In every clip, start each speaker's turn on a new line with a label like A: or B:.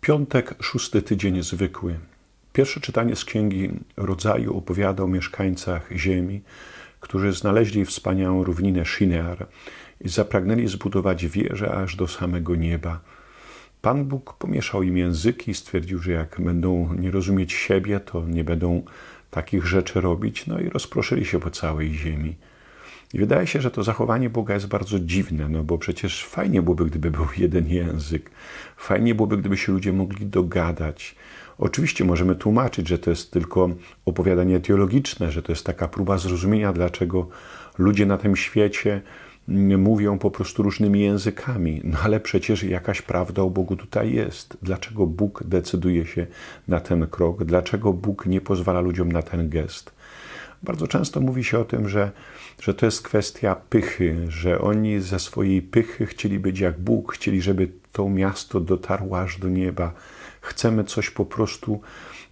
A: Piątek, szósty tydzień zwykły. Pierwsze czytanie z Księgi Rodzaju opowiada o mieszkańcach ziemi, którzy znaleźli wspaniałą równinę Shinear i zapragnęli zbudować wieżę aż do samego nieba. Pan Bóg pomieszał im języki i stwierdził, że jak będą nie rozumieć siebie, to nie będą takich rzeczy robić, no i rozproszyli się po całej ziemi. I wydaje się, że to zachowanie Boga jest bardzo dziwne, no bo przecież fajnie byłoby, gdyby był jeden język. Fajnie byłoby, gdyby się ludzie mogli dogadać. Oczywiście możemy tłumaczyć, że to jest tylko opowiadanie teologiczne, że to jest taka próba zrozumienia, dlaczego ludzie na tym świecie mówią po prostu różnymi językami. No ale przecież jakaś prawda o Bogu tutaj jest. Dlaczego Bóg decyduje się na ten krok? Dlaczego Bóg nie pozwala ludziom na ten gest? Bardzo często mówi się o tym, że, że to jest kwestia pychy, że oni ze swojej pychy chcieli być jak Bóg, chcieli, żeby to miasto dotarło aż do nieba. Chcemy coś po prostu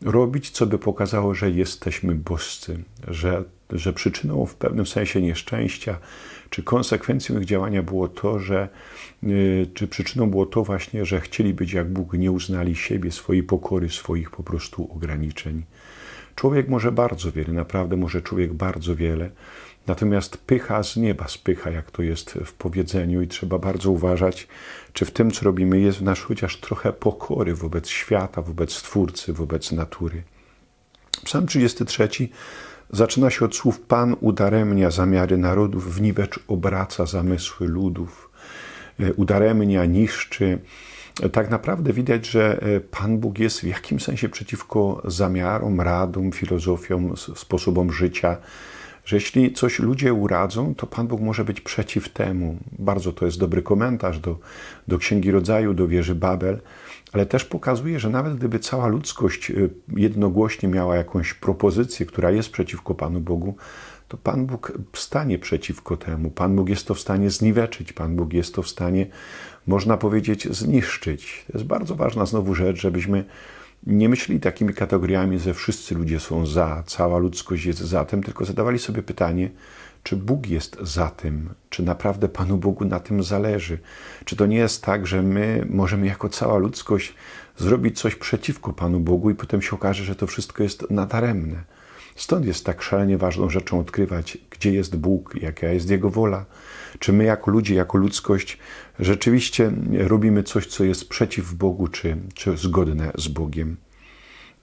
A: robić, co by pokazało, że jesteśmy boscy, że, że przyczyną w pewnym sensie nieszczęścia, czy konsekwencją ich działania było to, że, czy przyczyną było to właśnie, że chcieli być jak Bóg, nie uznali siebie, swojej pokory, swoich po prostu ograniczeń. Człowiek może bardzo wiele, naprawdę może człowiek bardzo wiele, natomiast pycha z nieba spycha, jak to jest w powiedzeniu, i trzeba bardzo uważać, czy w tym, co robimy, jest w nas chociaż trochę pokory wobec świata, wobec Stwórcy, wobec natury. Psalm 33 zaczyna się od słów: Pan udaremnia zamiary narodów, w niwecz obraca zamysły ludów, udaremnia, niszczy tak naprawdę widać, że Pan Bóg jest w jakimś sensie przeciwko zamiarom, radom, filozofiom, sposobom życia. Że jeśli coś ludzie uradzą, to Pan Bóg może być przeciw temu. Bardzo to jest dobry komentarz do, do Księgi Rodzaju, do wieży Babel, ale też pokazuje, że nawet gdyby cała ludzkość jednogłośnie miała jakąś propozycję, która jest przeciwko Panu Bogu, to Pan Bóg stanie przeciwko temu. Pan Bóg jest to w stanie zniweczyć, Pan Bóg jest to w stanie, można powiedzieć, zniszczyć. To jest bardzo ważna znowu rzecz, żebyśmy nie myśleli takimi kategoriami, że wszyscy ludzie są za, cała ludzkość jest za tym, tylko zadawali sobie pytanie, czy Bóg jest za tym, czy naprawdę Panu Bogu na tym zależy. Czy to nie jest tak, że my możemy jako cała ludzkość zrobić coś przeciwko Panu Bogu i potem się okaże, że to wszystko jest nadaremne. Stąd jest tak szalenie ważną rzeczą odkrywać, gdzie jest Bóg, jaka jest Jego wola. Czy my jako ludzie, jako ludzkość rzeczywiście robimy coś, co jest przeciw Bogu, czy, czy zgodne z Bogiem.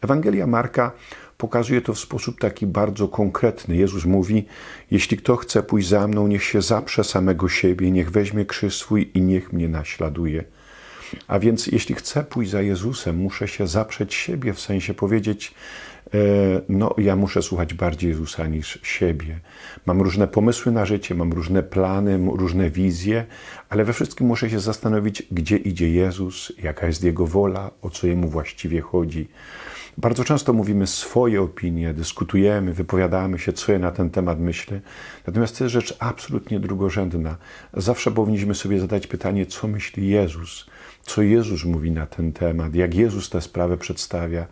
A: Ewangelia Marka pokazuje to w sposób taki bardzo konkretny. Jezus mówi: Jeśli kto chce pójść za mną, niech się zaprze samego siebie, niech weźmie krzyż swój i niech mnie naśladuje. A więc, jeśli chcę pójść za Jezusem, muszę się zaprzeć siebie, w sensie powiedzieć: No, ja muszę słuchać bardziej Jezusa niż siebie. Mam różne pomysły na życie, mam różne plany, różne wizje, ale we wszystkim muszę się zastanowić, gdzie idzie Jezus, jaka jest Jego wola, o co Jemu właściwie chodzi. Bardzo często mówimy swoje opinie, dyskutujemy, wypowiadamy się, co ja na ten temat myślę. Natomiast to jest rzecz absolutnie drugorzędna. Zawsze powinniśmy sobie zadać pytanie, co myśli Jezus, co Jezus mówi na ten temat, jak Jezus tę sprawę przedstawia.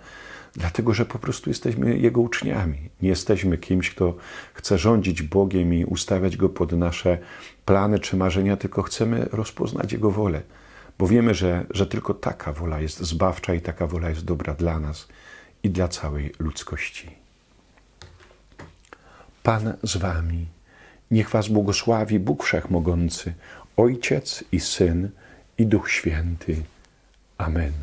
A: Dlatego, że po prostu jesteśmy Jego uczniami. Nie jesteśmy kimś, kto chce rządzić Bogiem i ustawiać Go pod nasze plany czy marzenia, tylko chcemy rozpoznać Jego wolę. Bo wiemy, że, że tylko taka wola jest zbawcza i taka wola jest dobra dla nas i dla całej ludzkości. Pan z Wami. Niech Was błogosławi Bóg Wszechmogący, Ojciec i Syn i Duch Święty. Amen.